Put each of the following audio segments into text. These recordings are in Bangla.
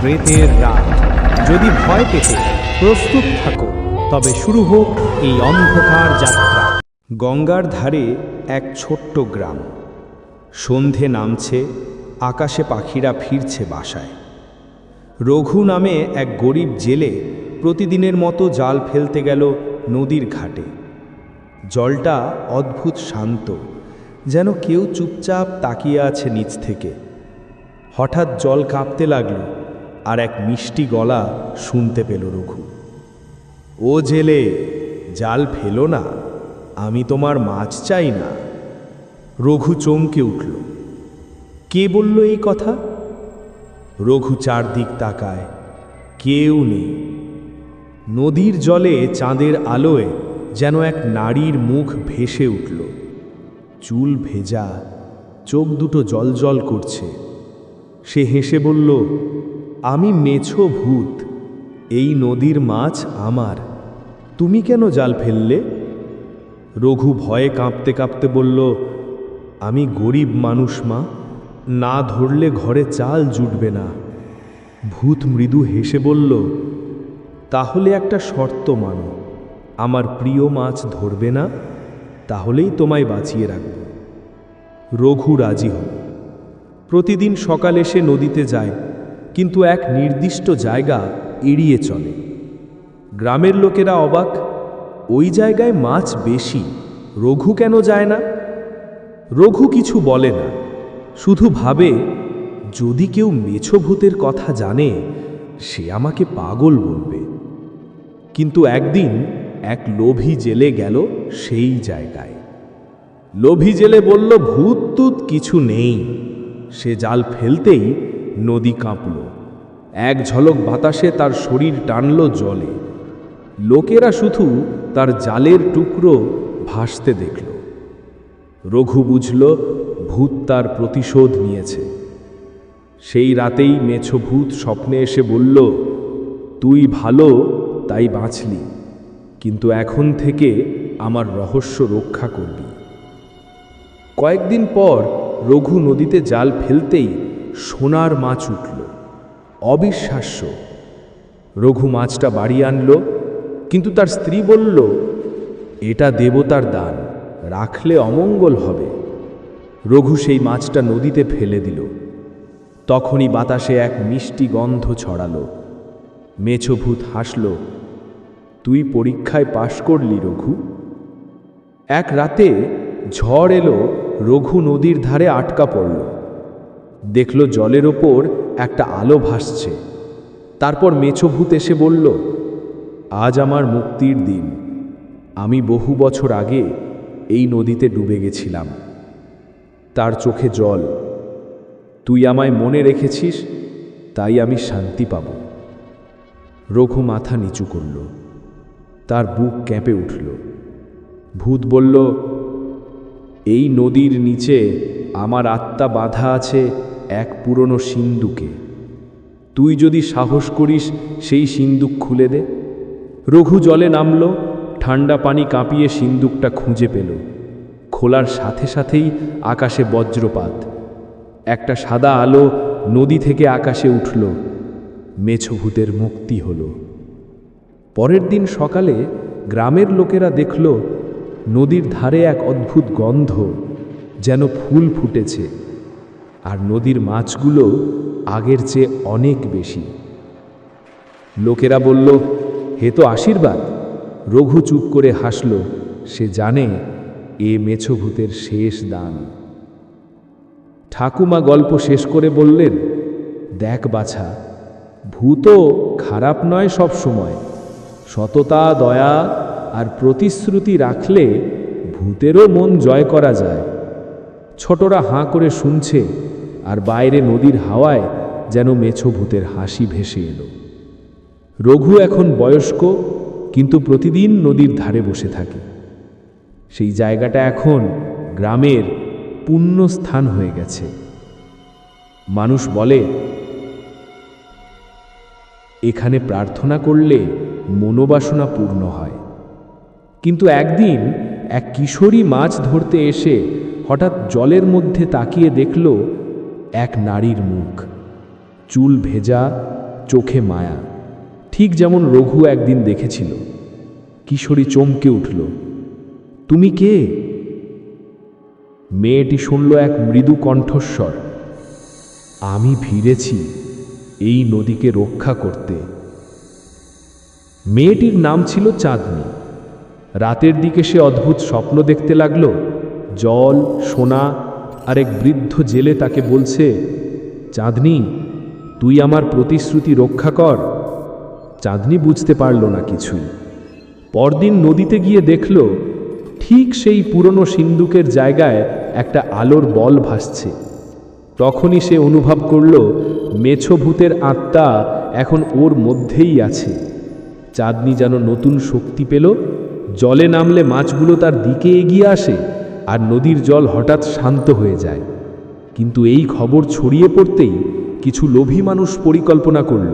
প্রেতের রাত। যদি ভয় পেতে প্রস্তুত থাকো, তবে শুরু হোক এই অন্ধকার যাত্রা। গঙ্গার ধারে এক ছোট্ট গ্রাম। সন্ধে নামছে, আকাশে পাখিরা ফিরছে বাসায়। রঘু নামে এক গরিব জেলে প্রতিদিনের মতো জাল ফেলতে গেল নদীর ঘাটে। জলটা অদ্ভুত শান্ত, যেন কেউ চুপচাপ তাকিয়ে আছে নিচ থেকে। হঠাৎ জল কাঁপতে লাগল আর এক মিষ্টি গলা শুনতে পেল রঘু। ও জেলে, জাল ফেলো না, আমি তোমার মাছ চাই না। রঘু চমকে উঠল। কে বলল এই কথা? রঘু চারদিক তাকায়। কেউ নেই। নদীর জলে চাঁদের আলোয় যেন এক নারীর মুখ ভেসে উঠল। চুল ভেজা, চোখ দুটো জলজল করছে। সে হেসে বলল আমি মেছো ভূত, এই নদীর মাছ আমার। তুমি কেন জাল ফেললে? রঘু ভয়ে কাঁপতে কাঁপতে বলল, আমি গরিব মানুষ মা, না ধরলে ঘরে চাল জুটবে না। ভূত মৃদু হেসে বলল, তাহলে একটা শর্ত মানো, আমার প্রিয় মাছ ধরবে না, তাহলেই তোমায় বাঁচিয়ে রাখব। রঘু রাজি হল। প্রতিদিন সকাল এসে নদীতে যায় কিন্তু এক নির্দিষ্ট জায়গা এড়িয়ে চলে। গ্রামের লোকেরা অবাক, ওই জায়গায় মাছ বেশি, রঘু কেন যায় না? রঘু কিছু বলে না, শুধু ভাবে, যদি কেউ মেছো ভূতের কথা জানে, সে আমাকে পাগল বলবে। কিন্তু একদিন এক লোভী জেলে গেল সেই জায়গায়। লোভী জেলে বলল ভূত তুত কিছু নেই। সে জাল ফেলতেই নদী কাঁপল। এক ঝলক বাতাসে তার শরীর টানল জলে। লোকেরা শুধু তার জালের টুকরো ভাসতে দেখল। রঘু বুঝল, ভূত তার প্রতিশোধ নিয়েছে। সেই রাতেই মেছো ভূত স্বপ্নে এসে বলল, তুই ভালো, তাই বাঁচলি। কিন্তু এখন থেকে আমার রহস্য রক্ষা করবি। কয়েকদিন পর রঘু নদীতে জাল ফেলতেই সোনার মাছ উঠল। অবিশ্বাস্য। রঘু মাছটা বাড়ি আনলো, কিন্তু তার স্ত্রী বলল, এটা দেবতার দান, রাখলে অমঙ্গল হবে। রঘু সেই মাছটা নদীতে ফেলে দিল। তখনই বাতাসে এক মিষ্টি গন্ধ ছড়াল। মেছভূত হাসল, তুই পরীক্ষায় পাশ করলি রঘু? এক রাতে ঝড় এলো, রঘু নদীর ধারে আটকা পড়ল। দেখল জলের ওপর একটা আলো ভাসছে। তারপর মেছভূত এসে বলল, আজ আমার মুক্তির দিন। আমি বহু বছর আগে এই নদীতে ডুবে গেছিলাম। তার চোখে জল। তুই আমায় মনে রেখেছিস, তাই আমি শান্তি পাব রঘু মাথা নিচু করল। তার বুক কেঁপে উঠল। ভূত বলল, এই নদীর নিচে আমার আত্মা বাধা আছে এক পুরনো সিন্দুকে তুই যদি সাহস করিস, সেই সিন্দুক খুলে দে। রঘু জলে নামল ঠান্ডা পানি কাঁপিয়ে সিন্দুকটা খুঁজে পেল। খোলার সাথে সাথেই আকাশে বজ্রপাত। একটা সাদা আলো নদী থেকে আকাশে উঠল। মেছভূতের মুক্তি হল। পরের দিন সকালে গ্রামের লোকেরা দেখল, নদীর ধারে এক অদ্ভুত গন্ধ যেন ফুল ফুটেছে। আর নদীর মাছগুলো আগের চেয়ে অনেক বেশি। লোকেরা বলল, হে তো আশীর্বাদ। রঘু চুপ করে হাসল, সে জানে এ মেছভূতের শেষ দান। ঠাকুমা গল্প শেষ করে বললেন, দেখ বাছা ভূতও খারাপ নয় সব সময়। সততা, দয়া আর প্রতিশ্রুতি রাখলে ভূতেরও মন জয় করা যায়। ছোটরা হাঁ করে শুনছে আর বাইরে নদীর হাওয়ায় যেন মেছো ভূতের হাসি ভেসে এলো। রঘু এখন বয়স্ক, কিন্তু প্রতিদিন নদীর ধারে বসে থাকে। সেই জায়গাটা এখন গ্রামের পুণ্য স্থান হয়ে গেছে। মানুষ বলে, এখানে প্রার্থনা করলে মনোবাসনা পূর্ণ হয়। কিন্তু একদিন এক কিশোরী মাছ ধরতে এসে হঠাৎ জলের মধ্যে তাকিয়ে দেখল এক নারীর মুখ। চুল ভেজা, চোখে মায়া। ঠিক যেমন রঘু একদিন দেখেছিল। কিশোরী চমকে উঠল, তুমি কে? মেয়েটি শুনল এক মৃদু কণ্ঠস্বর, আমি ফিরেছি এই নদীকে রক্ষা করতে। মেয়েটির নাম ছিল চাঁদনি। রাতের দিকে সে অদ্ভুত স্বপ্ন দেখতে লাগল জল, সোনা আর এক বৃদ্ধ জেলে তাকে বলছে, চাঁদনি, তুই আমার প্রতিশ্রুতি রক্ষা কর। চাঁদনি বুঝতে পারল না কিছুই। পরদিন নদীতে গিয়ে দেখল, ঠিক সেই পুরনো সিন্দুকের জায়গায় একটা আলোর বল ভাসছে। তখনই সে অনুভব করল, মেছো ভূতের আত্মা এখন ওর মধ্যেই আছে। চাঁদনি যেন নতুন শক্তি পেল, জলে নামলে মাছগুলো তার দিকে এগিয়ে আসে। আর নদীর জল হঠাৎ শান্ত হয়ে যায়। কিন্তু এই খবর ছড়িয়ে পড়তেই কিছু লোভী মানুষ পরিকল্পনা করল।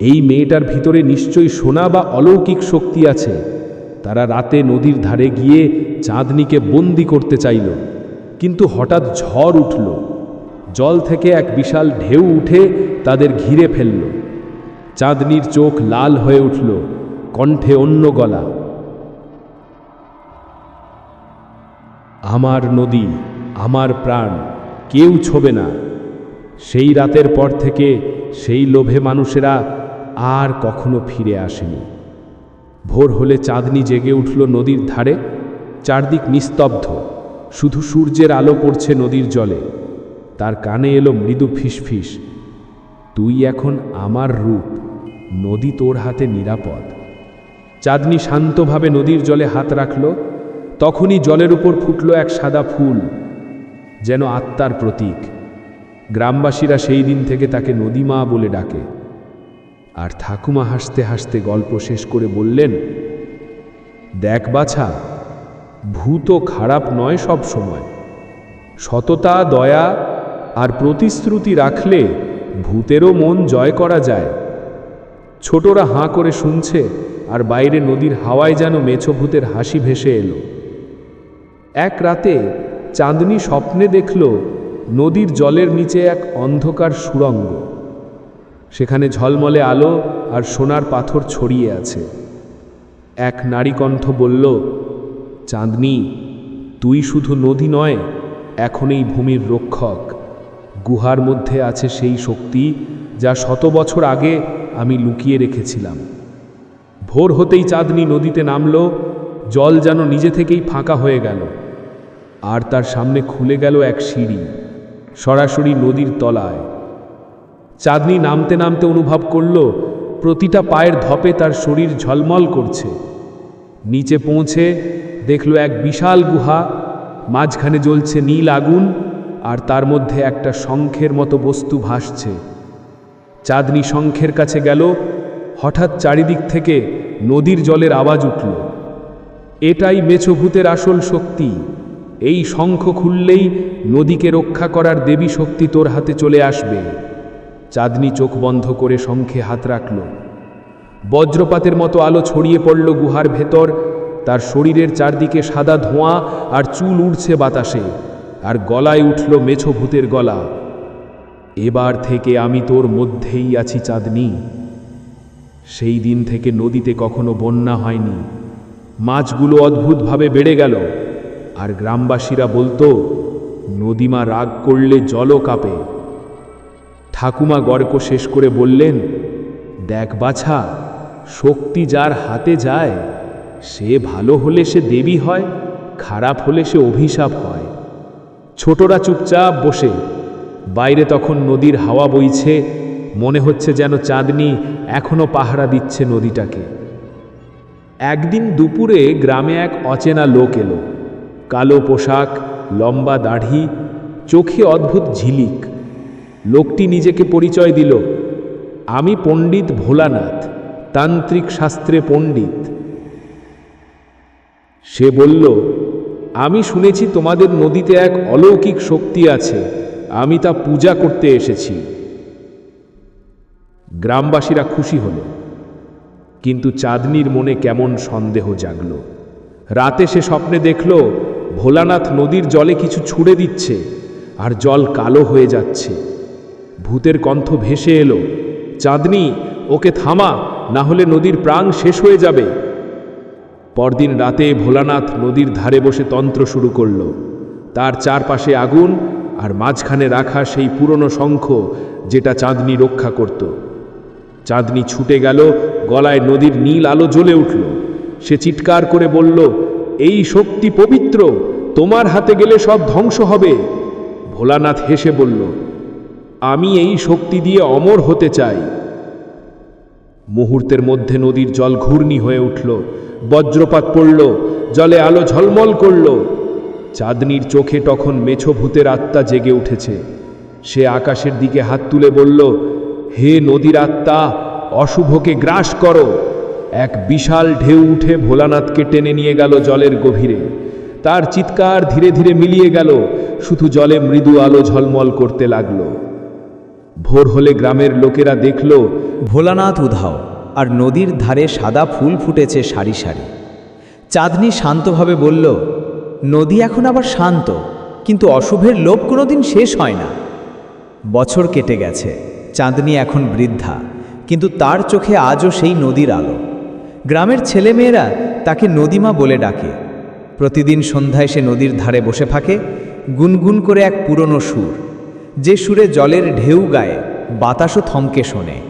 এই মেয়েটার ভিতরে নিশ্চয়ই সোনা বা অলৌকিক শক্তি আছে। তারা রাতে নদীর ধারে গিয়ে চাঁদনিকে বন্দি করতে চাইল। কিন্তু হঠাৎ ঝড় উঠল। জল থেকে এক বিশাল ঢেউ উঠে তাদের ঘিরে ফেলল। চাঁদনির চোখ লাল হয়ে উঠল। কণ্ঠে অন্য গলা। আমার নদী, আমার প্রাণ, কেউ ছোবে না। সেই রাতের পর থেকে সেই লোভে মানুষেরা আর কখনো ফিরে আসেনি। ভোর হলে চাঁদনি জেগে উঠল নদীর ধারে, চারদিক নিস্তব্ধ, শুধু সূর্যের আলো পড়ছে নদীর জলে। তার কানে এলো মৃদু ফিসফিস, তুই এখন আমার রূপ, নদী তোর হাতে নিরাপদ। চাঁদনি শান্তভাবে নদীর জলে হাত রাখল তখনই জলের উপর ফুটল এক সাদা ফুল, যেন আত্মার প্রতীক। গ্রামবাসীরা সেই দিন থেকে তাকে নদীমা বলে ডাকে। আর ঠাকুমা হাসতে হাসতে গল্প শেষ করে বললেন, দেখ বাছা, ভূত খারাপ নয় সব সময়। সততা, দয়া আর প্রতিশ্রুতি রাখলে ভূতেরও মন জয় করা যায়। ছোটরা হাঁ করে শুনছে আর বাইরে নদীর হাওয়ায় যেন মেছো ভূতের হাসি ভেসে এলো। এক রাতে চাঁদনি স্বপ্নে দেখল নদীর জলের নিচে এক অন্ধকার সুড়ঙ্গ। সেখানে ঝলমলে আলো আর সোনার পাথর ছড়িয়ে আছে। এক নারী কণ্ঠ বলল, চাঁদনি, তুই শুধু নদী নয়, এখন এই ভূমির রক্ষক। গুহার মধ্যে আছে সেই শক্তি যা শত বছর আগে আমি লুকিয়ে রেখেছিলাম। ভোর হতেই চাঁদনি নদীতে নামল, জল যেন নিজে থেকেই ফাঁকা হয়ে গেল। আর তার সামনে খুলে গেল এক সিঁড়ি, সরাসরি নদীর তলায়। চাঁদনি নামতে নামতে অনুভব করল, প্রতিটা পায়ের ধপে তার শরীর ঝলমল করছে। নিচে পৌঁছে দেখল এক বিশাল গুহা, মাঝখানে জ্বলছে নীল আগুন, আর তার মধ্যে একটা শঙ্খের মতো বস্তু ভাসছে। চাঁদনি শঙ্খের কাছে গেল, হঠাৎ চারিদিক থেকে নদীর জলের আওয়াজ উঠল। এটাই মেছভূতের আসল শক্তি। এই শঙ্খ খুললেই নদীকে রক্ষা করার দেবী শক্তি তোর হাতে চলে আসবে। চাঁদনি চোখ বন্ধ করে শঙ্খে হাত রাখল। বজ্রপাতের মতো আলো ছড়িয়ে পড়ল গুহার ভেতর। তার শরীরের চারদিকে সাদা ধোঁয়া আর চুল উড়ছে বাতাসে, আর গলায় উঠল মেছো ভূতের গলা। এবার থেকে আমি তোর মধ্যেই আছি চাঁদনি। সেই দিন থেকে নদীতে কখনো বন্যা হয়নি। মাছগুলো অদ্ভুতভাবে বেড়ে গেল। আর গ্রামবাসীরা বলতো, নদীমা রাগ করলে জলও কাঁপে। ঠাকুমা গর্ক শেষ করে বললেন, দেখ বাছা, শক্তি যার হাতে যায়, সে ভালো হলে সে দেবী হয়, খারাপ হলে সে অভিশাপ হয়। ছোটরা চুপচাপ বসে, বাইরে তখন নদীর হাওয়া বইছে, মনে হচ্ছে যেন চাঁদনি এখনও পাহারা দিচ্ছে নদীটাকে। একদিন দুপুরে গ্রামে এক অচেনা লোক এলো। কালো পোশাক, লম্বা দাঢ়ি চোখে অদ্ভুত ঝিলিক। লোকটি নিজেকে পরিচয় দিল। আমি পণ্ডিত ভোলানাথ, তান্ত্রিক শাস্ত্রে পণ্ডিত। সে বলল, আমি শুনেছি তোমাদের নদীতে এক অলৌকিক শক্তি আছে। আমি তা পূজা করতে এসেছি। গ্রামবাসীরা খুশি হল। কিন্তু চাঁদনির মনে কেমন সন্দেহ জাগল। রাতে সে স্বপ্নে দেখল ভোলানাথ নদীর জলে কিছু ছুড়ে দিচ্ছে, আর জল কালো হয়ে যাচ্ছে। ভূতের কণ্ঠ ভেসে এলো, চাঁদনি, ওকে থামা, না হলে নদীর প্রাণ শেষ হয়ে যাবে। পরদিন রাতে ভোলানাথ নদীর ধারে বসে তন্ত্র শুরু করল। তার চারপাশে আগুন, আর মাঝখানে রাখা সেই পুরনো শঙ্খ যেটা চাঁদনি রক্ষা করত। চাঁদনি ছুটে গেল, গলায় নদীর নীল আলো জ্বলে উঠল। সে চিৎকার করে বলল এই শক্তি পবিত্র, তোমার হাতে গেলে সব ধ্বংস হবে। ভোলানাথ হেসে বলল, আমি এই শক্তি দিয়ে অমর হতে চাই। মুহূর্তের মধ্যে নদীর জল ঘূর্ণি হয়ে উঠল, বজ্রপাত পড়ল, জলে আলো ঝলমল করল। চাঁদনির চোখে তখন মেছো ভূতের আত্মা জেগে উঠেছে। সে আকাশের দিকে হাত তুলে বলল, হে নদীর আত্মা, অশুভকে গ্রাস করো। এক বিশাল ঢেউ উঠে ভোলানাথকে টেনে নিয়ে গেল জলের গভীরে। তার চিৎকার ধীরে ধীরে মিলিয়ে গেল, শুধু জলে মৃদু আলো ঝলমল করতে লাগল। ভোর হলে গ্রামের লোকেরা দেখল, ভোলানাথ উধাও, আর নদীর ধারে সাদা ফুল ফুটেছে সারি সারি। চাঁদনি শান্তভাবে বলল, নদী এখন আবার শান্ত, কিন্তু অশুভের লোভ কোনোদিন শেষ হয় না। বছর কেটে গেছে, চাঁদনি এখন বৃদ্ধা, কিন্তু তার চোখে আজও সেই নদীর আলো। গ্রামের ছেলেমেয়েরা তাকে নদীমা বলে ডাকে। প্রতিদিন সন্ধ্যায় সে নদীর ধারে বসে থাকে, গুনগুন করে এক পুরনো সুর। যে সুরে জলের ঢেউ গায়ে, বাতাসও থমকে শোনে।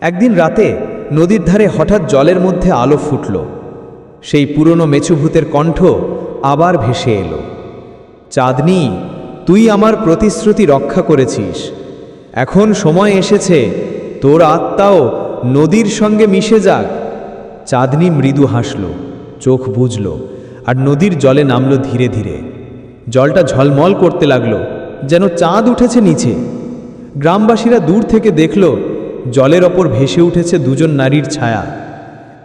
একদিন রাতে নদীর ধারে হঠাৎ জলের মধ্যে আলো ফুটল। সেই পুরনো মেছুভূতের কণ্ঠ আবার ভেসে এলো। চাঁদনি, তুই আমার প্রতিশ্রুতি রক্ষা করেছিস। এখন সময় এসেছে, তোর আত্মাও নদীর সঙ্গে মিশে যাক। চাঁদনি মৃদু হাসল, চোখ বুঝল আর নদীর জলে নামল ধীরে ধীরে। জলটা ঝলমল করতে লাগল, যেন চাঁদ উঠেছে নিচে। গ্রামবাসীরা দূর থেকে দেখল, জলের ওপর ভেসে উঠেছে দুজন নারীর ছায়া।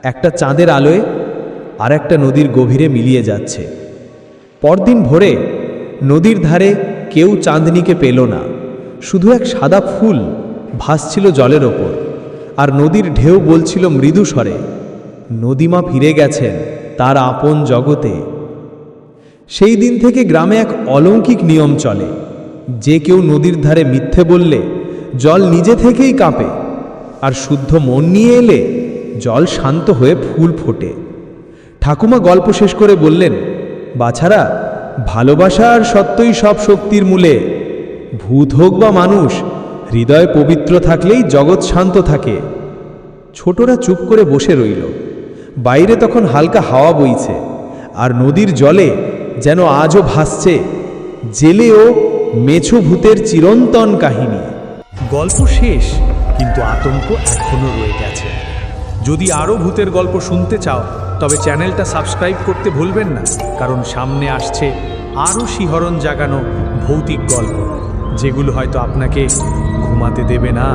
একটা চাঁদের আলোয় আর একটা নদীর গভীরে মিলিয়ে যাচ্ছে। পরদিন ভোরে নদীর ধারে কেউ চাঁদনিকে পেল না। শুধু এক সাদা ফুল ভাসছিল জলের ওপর, আর নদীর ঢেউ বলছিল মৃদু স্বরে নদীমা ফিরে গেছেন তার আপন জগতে। সেই দিন থেকে গ্রামে এক অলৌকিক নিয়ম চলে। যে কেউ নদীর ধারে মিথ্যে বললে, জল নিজে থেকেই কাঁপে। আর শুদ্ধ মন নিয়ে এলে, জল শান্ত হয়ে ফুল ফোটে। ঠাকুমা গল্প শেষ করে বললেন, বাছারা, ভালোবাসা আর সত্যই সব শক্তির মূলে। ভূত হোক বা মানুষ, হৃদয় পবিত্র থাকলেই জগৎ শান্ত থাকে। ছোটরা চুপ করে বসে রইল। বাইরে তখন হালকা হাওয়া বইছে, আর নদীর জলে যেন আজও ভাসছে জেলে ও মেছো ভূতের চিরন্তন কাহিনী। গল্প শেষ, কিন্তু আতঙ্ক এখনও রয়ে গেছে। যদি আরও ভূতের গল্প শুনতে চাও, তবে চ্যানেলটা সাবস্ক্রাইব করতে ভুলবেন না, কারণ সামনে আসছে আরও শিহরণ জাগানো ভৌতিক গল্প, যেগুলো হয়তো আপনাকে ঘুমাতে দেবে না।